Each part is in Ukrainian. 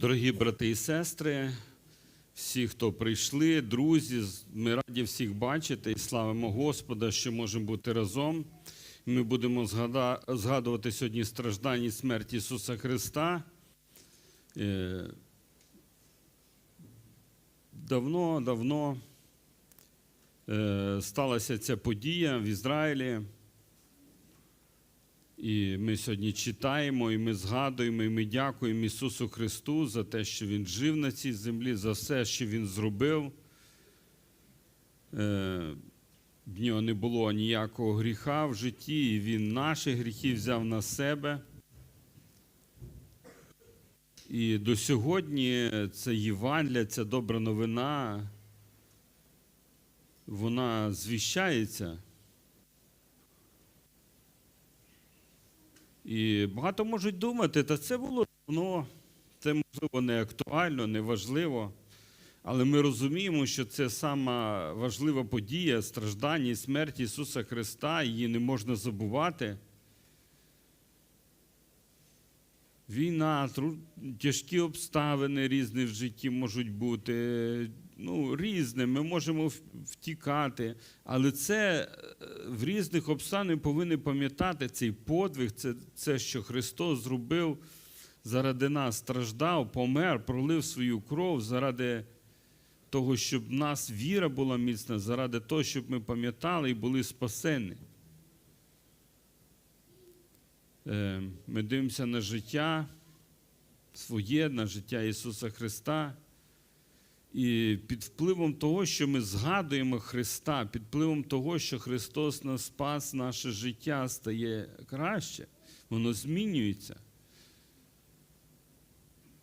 Дорогі брати і сестри, всі, хто прийшли, друзі, ми раді всіх бачити і славимо Господа, що можемо бути разом. Ми будемо згадувати сьогодні страждання і смерть Ісуса Христа. Е, Давно, давно е, сталася ця подія в Ізраїлі. І ми сьогодні читаємо, і ми згадуємо, і ми дякуємо Ісусу Христу за те, що Він жив на цій землі, за все, що Він зробив. Е, В нього не було ніякого гріха в житті, і Він наші гріхи взяв на себе. І до сьогодні це Євангелія, ця добра новина, вона звіщається. І багато можуть думати, та це було давно, це можливо не актуально, не важливо. Але ми розуміємо, що це сама важлива подія страждання і смерть Ісуса Христа, її не можна забувати. Війна, тяжкі обставини різні в житті можуть бути, ну, різне, ми можемо втікати. Але це е, в різних обставинах повинні пам'ятати цей подвиг, це, це, що Христос зробив заради нас, страждав, помер, пролив свою кров заради того, щоб в нас віра була міцна, заради того, щоб ми пам'ятали і були спасені. Е, Ми дивимося на життя своє, на життя Ісуса Христа. І під впливом того, що ми згадуємо Христа, під впливом того, що Христос нас спас, наше життя стає краще, воно змінюється.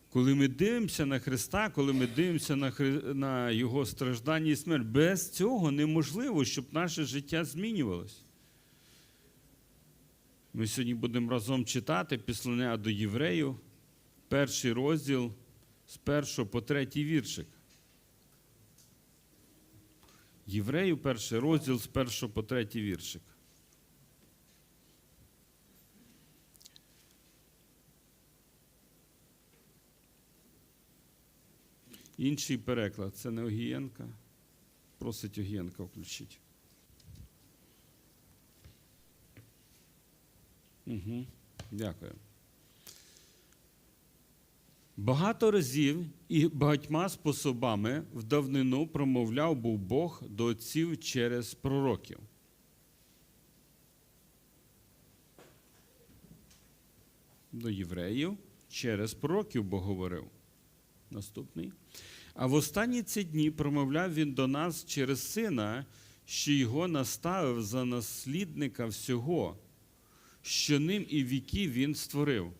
Коли ми дивимося на Христа, коли ми дивимося на, Хри... на Його страждання і смерть, без цього неможливо, щоб наше життя змінювалося. Ми сьогодні будемо разом читати післання до євреїв, перший розділ з першого по третій віршик. Євреїв, перший розділ з першого по третій віршик. Інший переклад це не Огієнка. Просить Огієнка включити. Угу. Дякую. Багато разів і багатьма способами в давнину промовляв був Бог до отців через пророків. До євреїв через пророків Бог говорив. Наступний. А в останні ці дні промовляв він до нас через сина, що його наставив за наслідника всього, що ним і віки він створив.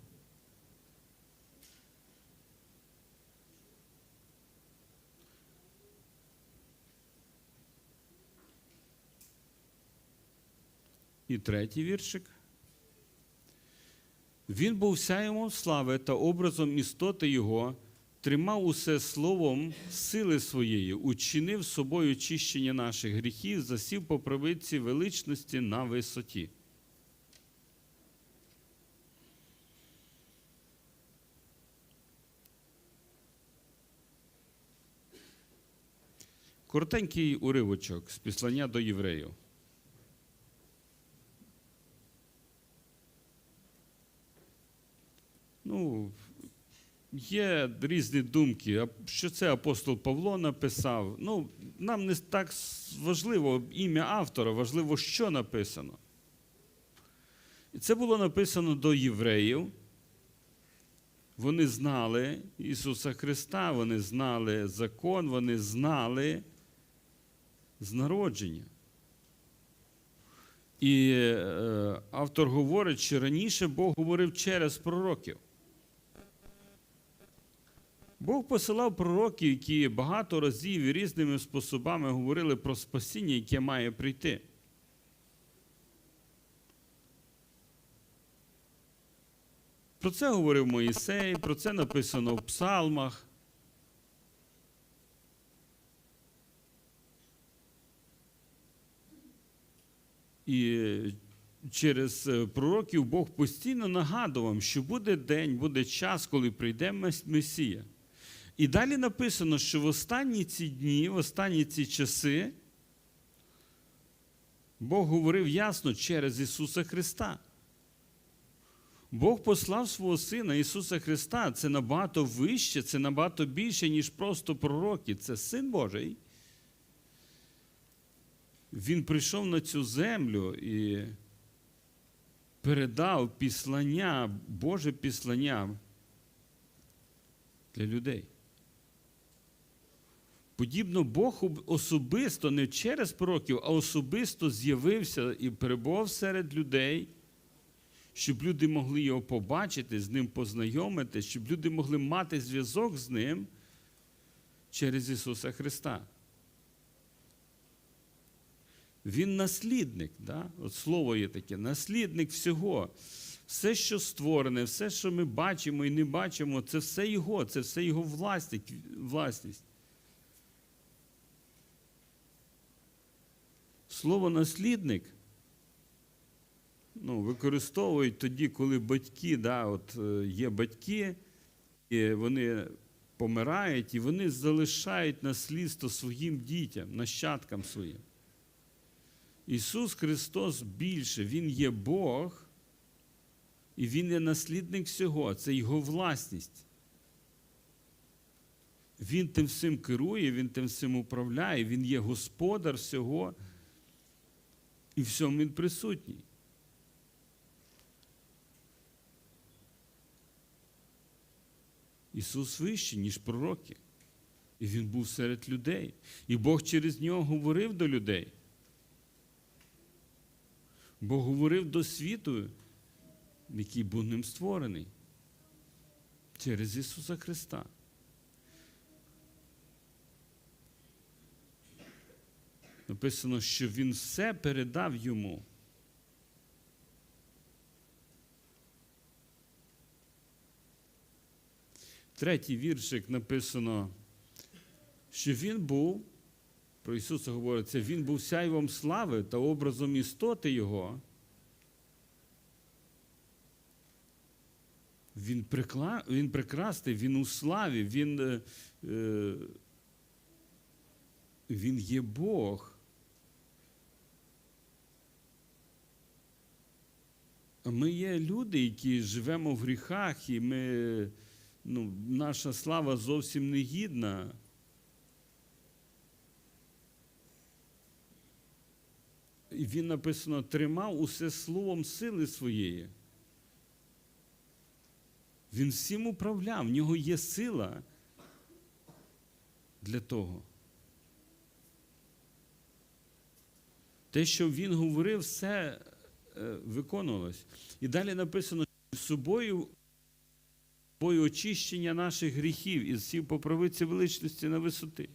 І третій віршик. Він був сяємом слави та образом істоти Його, тримав усе словом сили своєї, учинив собою очищення наших гріхів, засів по правиці величності на висоті. Коротенький уривочок з післання до євреїв. Ну, є різні думки, що це апостол Павло написав. Ну, нам не так важливо ім'я автора, важливо, що написано. І це було написано до євреїв. Вони знали Ісуса Христа, вони знали закон, вони знали з народження. І е, автор говорить, що раніше Бог говорив через пророків. Бог посилав пророків, які багато разів і різними способами говорили про спасіння, яке має прийти. Про це говорив Моїсей, про це написано в псалмах. І через е, пророків Бог постійно нагадував, що буде день, буде час, коли прийде Месія. І далі написано, що в останні ці дні, в останні ці часи, Бог говорив ясно через Ісуса Христа. Бог послав свого Сина Ісуса Христа. Це набагато вище, це набагато більше, ніж просто пророки. Це Син Божий. Він прийшов на цю землю і передав післання, Боже післання для людей. Подібно Бог особисто, не через пророків, а особисто з'явився і перебував серед людей, щоб люди могли його побачити, з ним познайомити, щоб люди могли мати зв'язок з ним через Ісуса Христа. Він наслідник, да? от слово є таке, наслідник всього. Все, що створене, все, що ми бачимо і не бачимо, це все Його, це все Його власність. Слово наслідник ну, використовують тоді, коли батьки, да, от, е, є батьки, і вони помирають, і вони залишають наслідство своїм дітям, нащадкам своїм. Ісус Христос більше, Він є Бог, і Він є наслідник всього, це Його власність. Він тим всім керує, Він тим всім управляє, Він є господар всього, і всьому Він присутній. Ісус вищий, ніж пророки. І Він був серед людей. І Бог через нього говорив до людей. Бог говорив до світу, який був ним створений. Через Ісуса Христа. Написано, що Він все передав йому. Третій віршик написано, що Він був, про Ісуса говориться, Він був сяйвом слави та образом істоти Його. Він, прикла... він прекрасний, він у славі, він, е, е, він є Бог. Ми є люди, які живемо в гріхах, і ми, ну, наша слава зовсім не гідна. І він написано, тримав усе словом сили своєї. Він всім управляв, в нього є сила для того. Те, що він говорив, все виконувалось. І далі написано, що собою, очищення наших гріхів і сів по величності на висоти.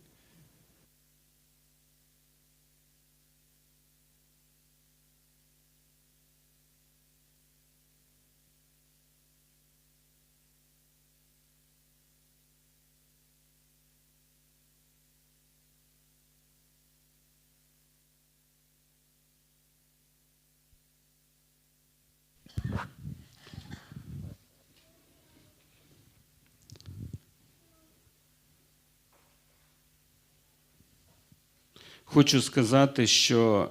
Хочу сказати, що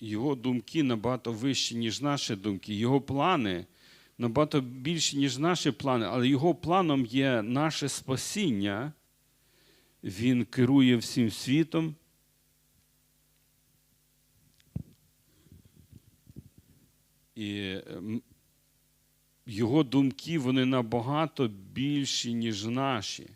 його думки набагато вищі, ніж наші думки. Його плани набагато більші, ніж наші плани, але його планом є наше спасіння. Він керує всім світом. І ем, його думки вони набагато більші, ніж наші.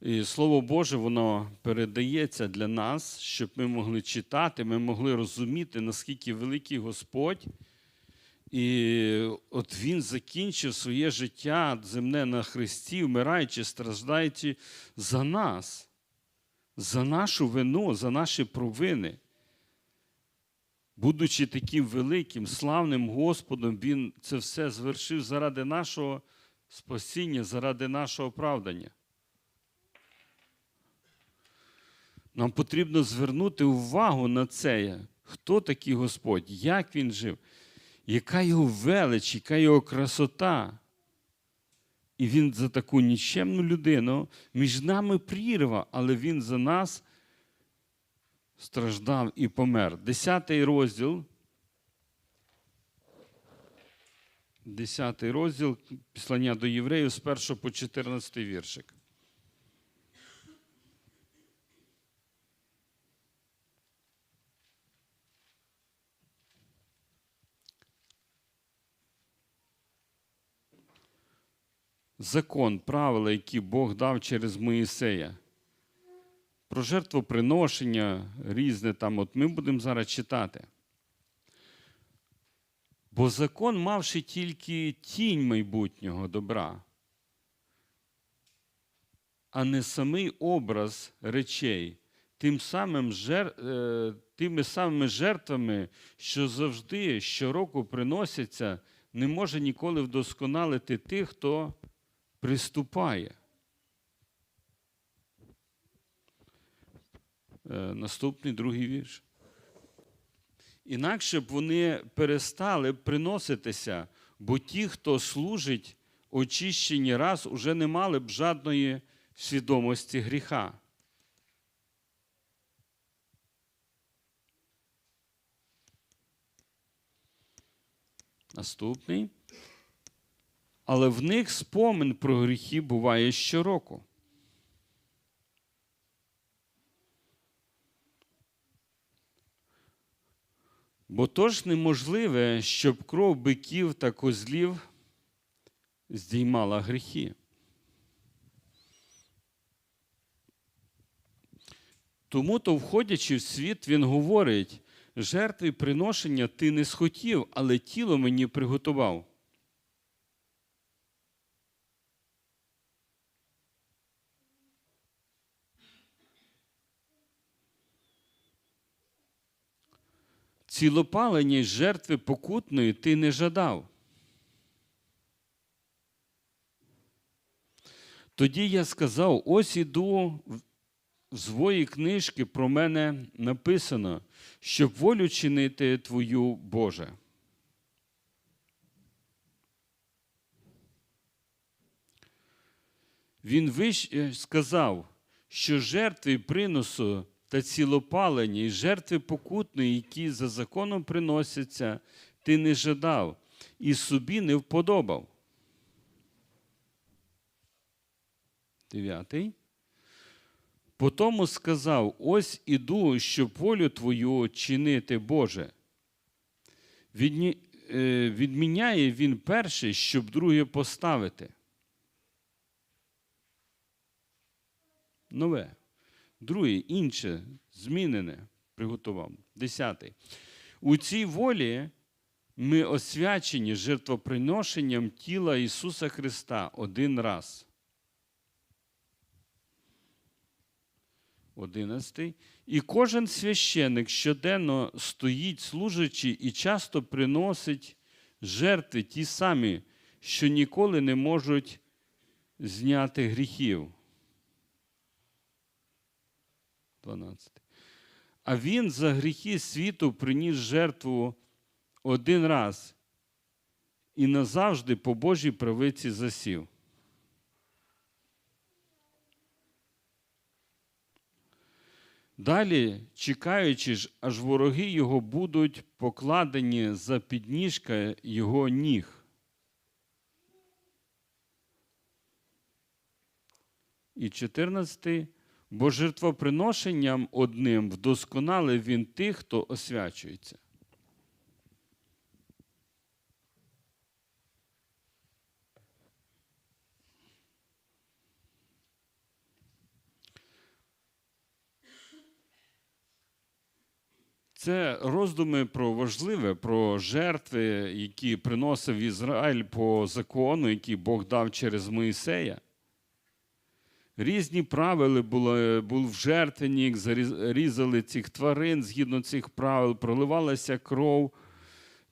І Слово Боже, воно передається для нас, щоб ми могли читати, ми могли розуміти, наскільки великий Господь. І от Він закінчив своє життя земне на Христі, вмираючи, страждаючи за нас, за нашу вину, за наші провини. Будучи таким великим, славним Господом, Він це все звершив заради нашого спасіння, заради нашого оправдання. Нам потрібно звернути увагу на це, хто такий Господь, як він жив, яка його велич, яка його красота. І він за таку нічемну людину, між нами прірва, але він за нас страждав і помер. Десятий розділ. Десятий розділ післання до євреїв з 1 по 14 віршик. Закон, правила, які Бог дав через Моїсея. Про жертвоприношення різне там, от ми будемо зараз читати. Бо закон, мавши тільки тінь майбутнього добра, а не самий образ речей, тим самим жер... е, тими самими жертвами, що завжди щороку приносяться, не може ніколи вдосконалити тих, хто приступає. Е, Наступний другий вірш. Інакше б вони перестали приноситися, бо ті, хто служить очищені раз, уже не мали б жадної свідомості гріха. Наступний. Але в них спомин про гріхи буває щороку. Бо то ж неможливе, щоб кров биків та козлів здіймала гріхи. Тому то, входячи в світ, він говорить: жертви приношення ти не схотів, але тіло мені приготував. Цілопалені жертви покутної ти не жадав. Тоді я сказав: ось іду в свої книжки про мене написано, щоб волю чинити твою Боже. Він вищ... е, сказав, що жертви приносу та цілопалені, і жертви покутної, які за законом приносяться, ти не жадав і собі не вподобав. Дев'ятий. Потому сказав: ось іду, щоб волю твою чинити, Боже. Е, Відміняє він перше, щоб друге поставити. Нове. Друге, інше, змінене, приготував. Десятий. У цій волі ми освячені жертвоприношенням тіла Ісуса Христа один раз. Одинадцятий. І кожен священик щоденно стоїть, служачи, і часто приносить жертви ті самі, що ніколи не можуть зняти гріхів. 12. А він за гріхи світу приніс жертву один раз і назавжди по Божій правиці засів. Далі, чекаючи ж, аж вороги його будуть покладені за підніжка його ніг. І 14. Бо жертвоприношенням одним вдосконалив він тих, хто освячується. Це роздуми про важливе, про жертви, які приносив Ізраїль по закону, який Бог дав через Моїсея. Різні правила були, був жертвенник, зарізали цих тварин згідно цих правил, проливалася кров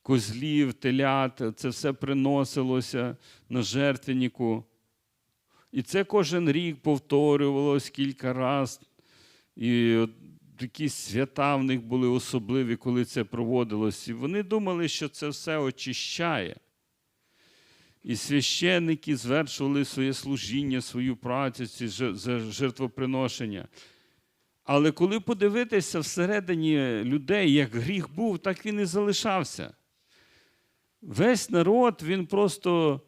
козлів, телят, це все приносилося на жертвеннику. І це кожен рік повторювалось кілька разів. Такі свята в них були особливі, коли це проводилось. І вони думали, що це все очищає. І священники звершували своє служіння, свою працю, ці жертвоприношення. Але коли подивитися всередині людей, як гріх був, так він і залишався. Весь народ він просто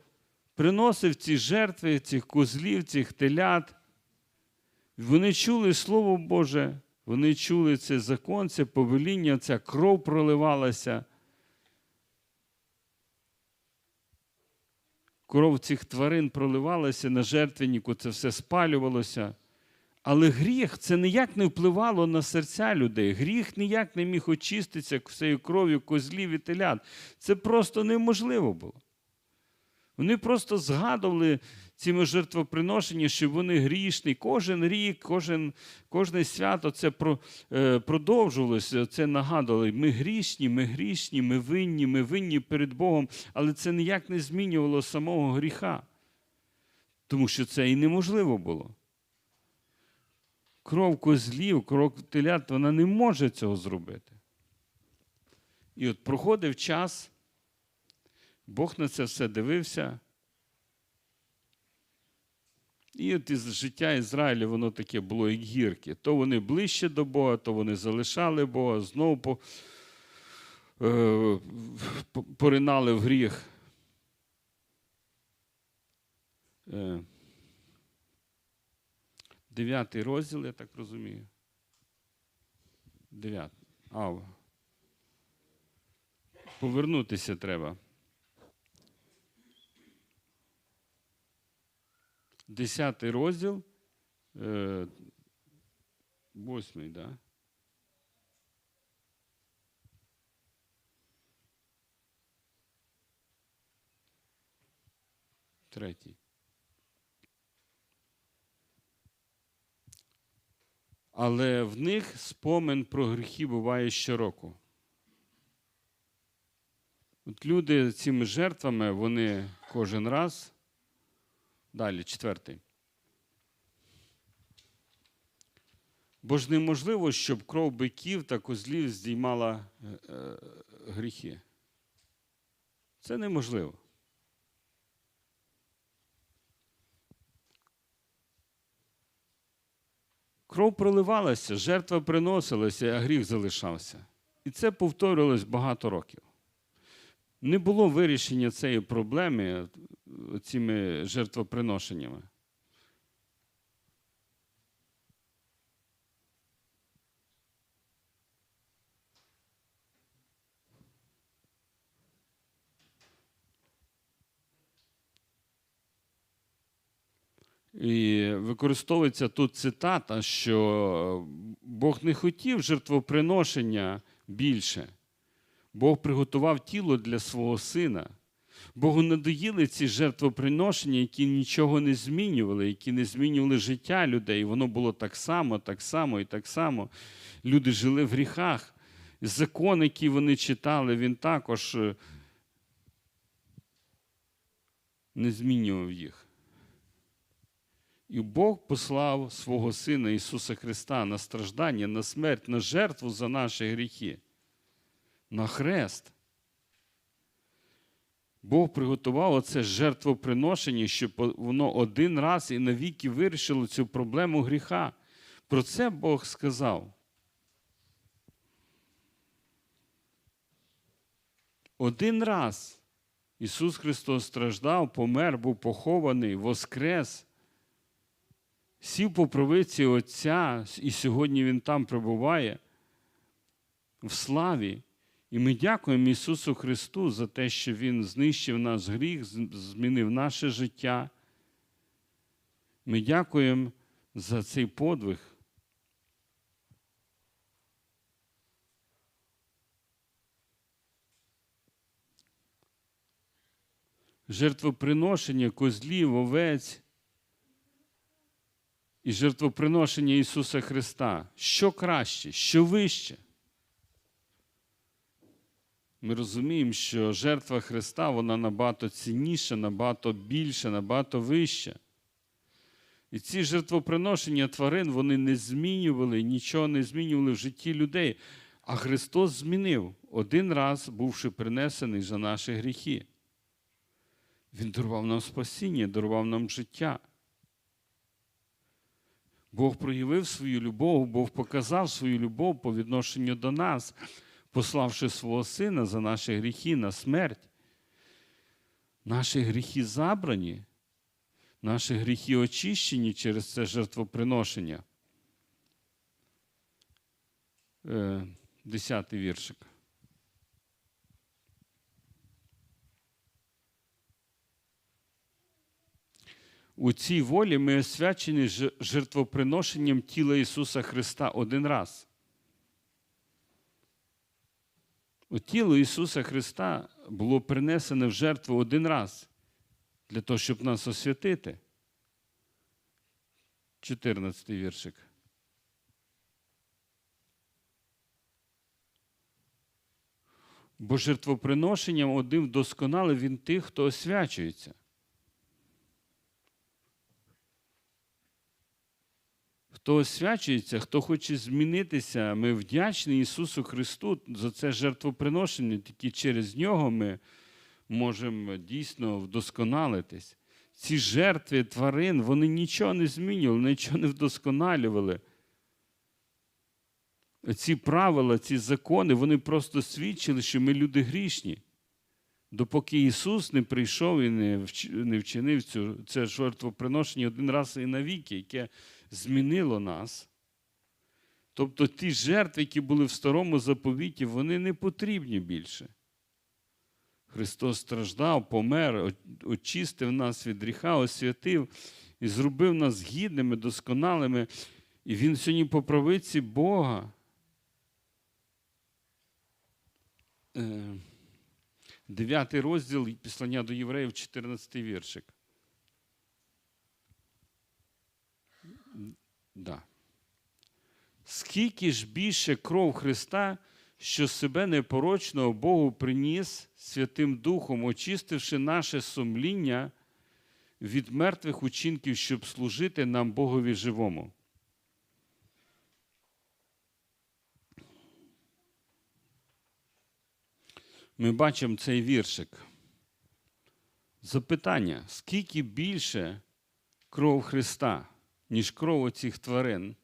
приносив ці жертви, цих козлів, цих телят. Вони чули Слово Боже, вони чули цей закон, це повеління, ця кров проливалася. Кров цих тварин проливалася на жертвеннику, це все спалювалося. Але гріх це ніяк не впливало на серця людей. Гріх ніяк не міг очиститися цією кров'ю козлів і телят. Це просто неможливо було. Вони просто згадували цими жертвоприношеннями, що вони грішні. Кожен рік, кожен, кожне свято це про, е, продовжувалося, це нагадували. Ми грішні, ми грішні, ми винні, ми винні перед Богом, але це ніяк не змінювало самого гріха. Тому що це і неможливо було. Кров козлів, кров телят, вона не може цього зробити. І от проходив час, Бог на це все дивився. І от із життя Ізраїля воно таке було як гірке. То вони ближче до Бога, то вони залишали Бога, знову е, поринали в гріх. Е, дев'ятий розділ, я так розумію. Дев'ятий. А, повернутися треба. Десятий розділ. Е, восьмий, да? Третій. Але в них спомин про гріхи буває щороку. От люди цими жертвами, вони кожен раз. Далі, четвертий. Бо ж неможливо, щоб кров биків та козлів здіймала е, е, гріхи. Це неможливо. Кров проливалася, жертва приносилася, а гріх залишався. І це повторювалось багато років. Не було вирішення цієї проблеми цими жертвоприношеннями. І використовується тут цитата, що Бог не хотів жертвоприношення більше. Бог приготував тіло для свого сина. Богу надоїли ці жертвоприношення, які нічого не змінювали, які не змінювали життя людей. Воно було так само, так само і так само. Люди жили в гріхах. Закон, який вони читали, він також е, не змінював їх. І Бог послав свого Сина Ісуса Христа на страждання, на смерть, на жертву за наші гріхи, на хрест. Бог приготував оце жертвоприношення, щоб воно один раз і навіки вирішило цю проблему гріха. Про це Бог сказав. Один раз Ісус Христос страждав, помер, був похований, воскрес, сів по правиці Отця, і сьогодні Він там перебуває в славі. І ми дякуємо Ісусу Христу за те, що Він знищив наш гріх, змінив наше життя. Ми дякуємо за цей подвиг. Жертвоприношення козлів, овець і жертвоприношення Ісуса Христа. Що краще, що вище? Ми розуміємо, що жертва Христа вона набагато цінніша, набагато більша, набагато вища. І ці жертвоприношення тварин вони не змінювали, нічого не змінювали в житті людей. А Христос змінив один раз, бувши принесений за наші гріхи. Він дарував нам спасіння, дарував нам життя. Бог проявив свою любов, Бог показав свою любов по відношенню до нас, пославши свого Сина за наші гріхи на смерть. Наші гріхи забрані, наші гріхи очищені через це жертвоприношення. Е, Десятий віршик. У цій волі ми освячені жертвоприношенням тіла Ісуса Христа один раз. У тіло Ісуса Христа було принесене в жертву один раз для того, щоб нас освятити. 14 віршик. Бо жертвоприношенням один вдосконалив він тих, хто освячується. Хто освячується, хто хоче змінитися, ми вдячні Ісусу Христу за це жертвоприношення, тільки через нього ми можемо дійсно вдосконалитись. Ці жертви тварин, вони нічого не змінювали, нічого не вдосконалювали. Ці правила, ці закони, вони просто свідчили, що ми люди грішні. Допоки Ісус не прийшов і не вчинив цю, це жертвоприношення один раз і навіки, яке змінило нас. Тобто ті жертви, які були в старому заповіті, вони не потрібні більше. Христос страждав, помер, очистив нас від гріха, освятив і зробив нас гідними, досконалими. І Він сьогодні по правиці Бога. Е, Дев'ятий розділ післання до євреїв, 14 віршик. Да. Скільки ж більше кров Христа, що себе непорочного Богу приніс Святим Духом, очистивши наше сумління від мертвих учинків, щоб служити нам Богові живому. Ми бачимо цей віршик. Запитання: скільки більше кров Христа, ніж кров оцих тварин?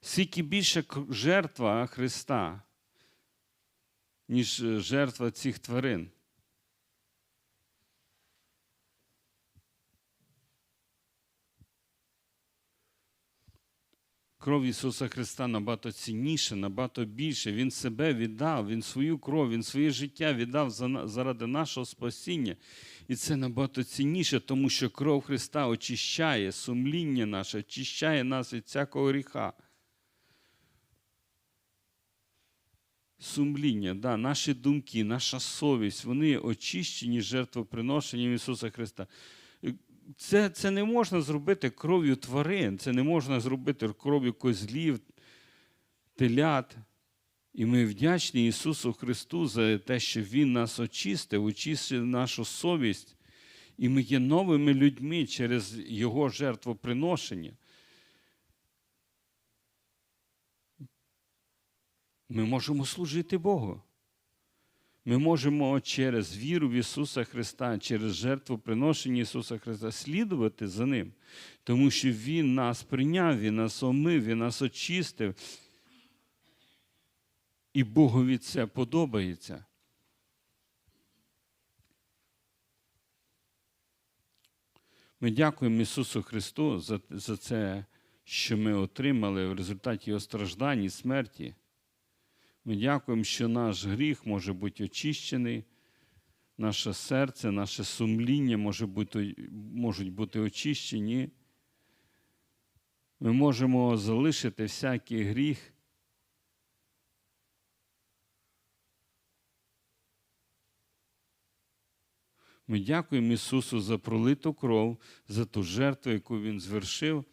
Скільки більше жертва Христа, ніж е, жертва цих тварин? Кров Ісуса Христа набагато цінніше, набагато більше. Він себе віддав, Він свою кров, Він своє життя віддав заради нашого спасіння. І це набагато цінніше, тому що кров Христа очищає сумління наше, очищає нас від всякого гріха. Сумління, да, наші думки, наша совість, вони очищені жертвоприношенням Ісуса Христа. Це, це не можна зробити кров'ю тварин, це не можна зробити кров'ю козлів, телят. І ми вдячні Ісусу Христу за те, що Він нас очистив, очистив нашу совість. І ми є новими людьми через Його жертвоприношення. Ми можемо служити Богу. Ми можемо через віру в Ісуса Христа, через жертву приношення Ісуса Христа слідувати за Ним, тому що Він нас прийняв, Він нас омив, Він нас очистив. І Богові це подобається. Ми дякуємо Ісусу Христу за, за це, що ми отримали в результаті Його страждань і смерті. Ми дякуємо, що наш гріх може бути очищений, наше серце, наше сумління може бути, можуть бути очищені. Ми можемо залишити всякий гріх. Ми дякуємо Ісусу за пролиту кров, за ту жертву, яку Він звершив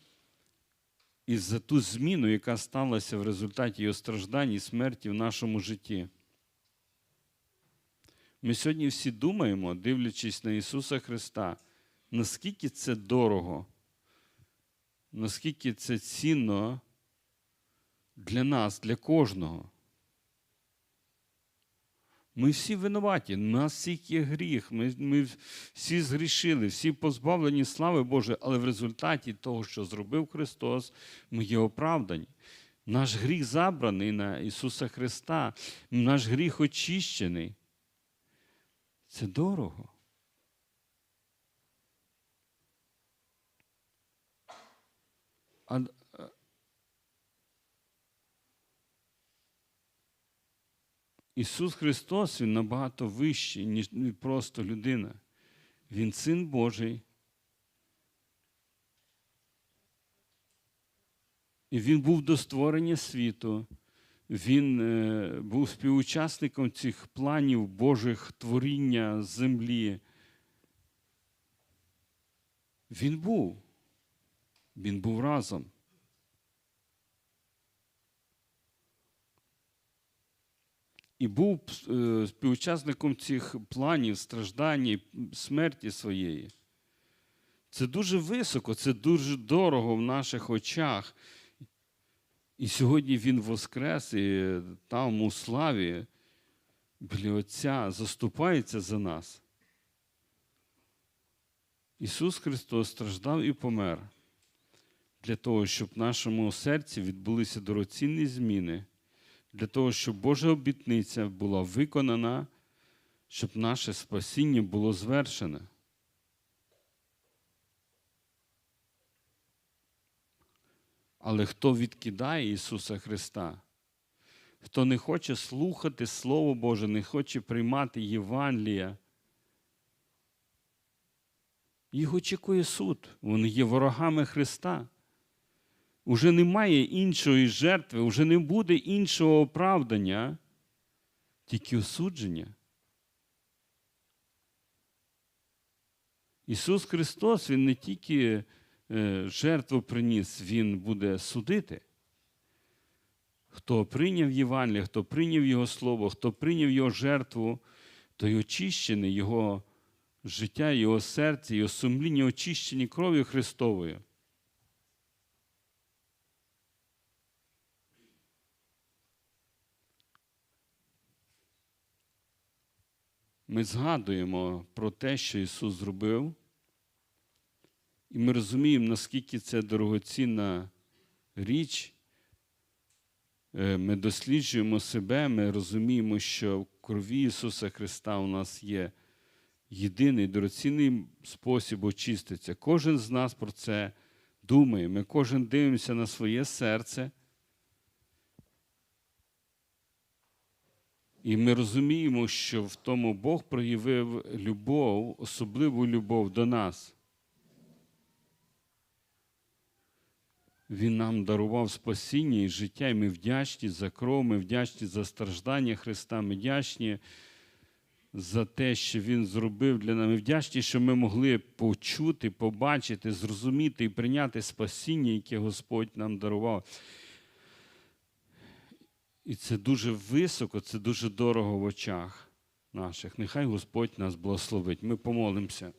і за ту зміну, яка сталася в результаті його страждань і смерті в нашому житті. Ми сьогодні всі думаємо, дивлячись на Ісуса Христа, наскільки це дорого наскільки це цінно для нас, для кожного. Ми всі винуваті, у нас всіх є гріх, ми, ми всі згрішили, всі позбавлені слави Божої, але в результаті того, що зробив Христос, ми є оправдані. Наш гріх забраний на Ісуса Христа, наш гріх очищений. Це дорого. А, Ісус Христос Він набагато вищий, ніж ніж просто людина. Він син Божий. І Він був до створення світу. Він е, був співучасником цих планів Божих творіння землі. Він був. Він був разом. І був е, співучасником цих планів, страждань, смерті своєї. Це дуже високо, це дуже дорого в наших очах. І сьогодні Він воскрес і там у славі біля Отця заступається за нас. Ісус Христос страждав і помер для того, щоб в нашому серці відбулися дорогоцінні зміни, для того, щоб Божа обітниця була виконана, щоб наше спасіння було звершене. Але хто відкидає Ісуса Христа, хто не хоче слухати Слово Боже, не хоче приймати Євангелія, їх очікує суд. Вони є ворогами Христа. Уже немає іншої жертви, уже не буде іншого оправдання, тільки осудження. Ісус Христос, Він не тільки е, жертву приніс, Він буде судити. Хто прийняв Євангеліє, хто прийняв Його Слово, хто прийняв Його жертву, той очищений Його життя, Його серце, Його сумління очищені кров'ю Христовою. Ми згадуємо про те, що Ісус зробив, і ми розуміємо, наскільки це дорогоцінна річ. Е, Ми досліджуємо себе, ми розуміємо, що в крові Ісуса Христа у нас є єдиний дорогоцінний спосіб очиститися. Кожен з нас про це думає. Ми кожен дивимося на своє серце. І ми розуміємо, що в тому Бог проявив любов, особливу любов до нас. Він нам дарував спасіння і життя, і ми вдячні за кров, ми вдячні за страждання Христа, ми вдячні за те, що Він зробив для нас. Ми вдячні, що ми могли почути, побачити, зрозуміти і прийняти спасіння, яке Господь нам дарував. І це дуже високо, це дуже дорого в очах наших. Нехай Господь нас благословить. Ми помолимося.